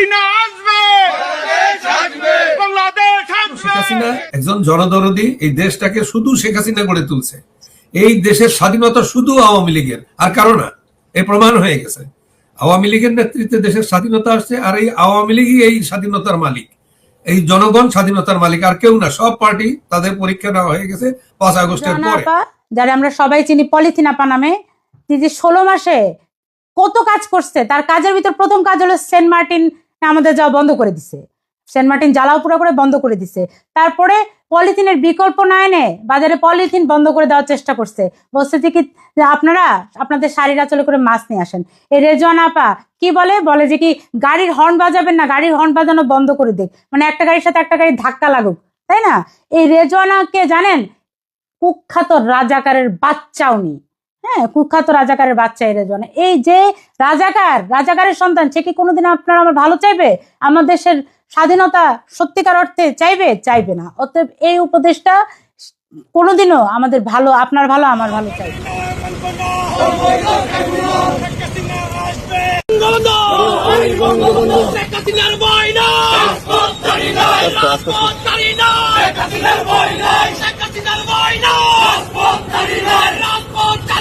হাসিনা আসবে। বাংলাদেশ শেখ হাসিনা একজন জনদরদি এই দেশটাকে শুধু শেখ হাসিনা গড়ে তুলছে। এই দেশের স্বাধীনতা শুধু আওয়ামী লীগের আর কারও না। এই প্রমাণ হয়ে গেছে। আওয়ামী লীগের নেতৃত্বে দেশের স্বাধীনতা আসছে আর এই আওয়ামী লীগই এই স্বাধীনতার মালিক। এই জনগণ স্বাধীনতার মালিক আর কেউ না। সব পার্টি তাদের পরীক্ষা নেওয়া হয়ে গেছে পাঁচ আগস্টের পরে। যারা আমরা সবাই চিনি পলিথিন আপা নামে তিনি ষোলো মাসে কত কাজ করছে তার কাজের ভিতর প্রথম কাজ হলো সেন্ট মার্টিন আমাদের যাওয়া বন্ধ করে দিছে। সেন্ট মার্টিন জ্বালাও পুরো করে বন্ধ করে দিছে। তারপরে পলিথিনের বিকল্প না এনে বাজারে পলিথিন বন্ধ করে দেওয়ার চেষ্টা করছে। বলছে যে কি আপনারা, আপনাদের শাড়ির আচলে করে মাছ নিয়ে আসেন। এই রেজন আপা কি বলে? বলে যে কি, গাড়ির হর্ন বাজাবেন না, গাড়ির হর্ন বাজানো বন্ধ করে দিক। মানে একটা গাড়ির সাথে একটা গাড়ি ধাক্কা লাগুক, তাই না? এই রেজওয়ানাকে জানেন, কুখ্যাত রাজাকারের বাচ্চা উনি হ্যাঁ কুখ্যাত রাজাকারের বাচ্চা এই রেজওয়ানা এই যে রাজাকার, রাজাকারের সন্তান, সে কি কোনোদিন আপনার আমার ভালো চাইবে? আমার দেশের স্বাধীনতা সত্যিকার অর্থে চাইবে? চাইবে না। অতএব এই উপদেশটা কোনোদিনও আমাদের ভালো, আপনার ভালো, আমার ভালো চাইবে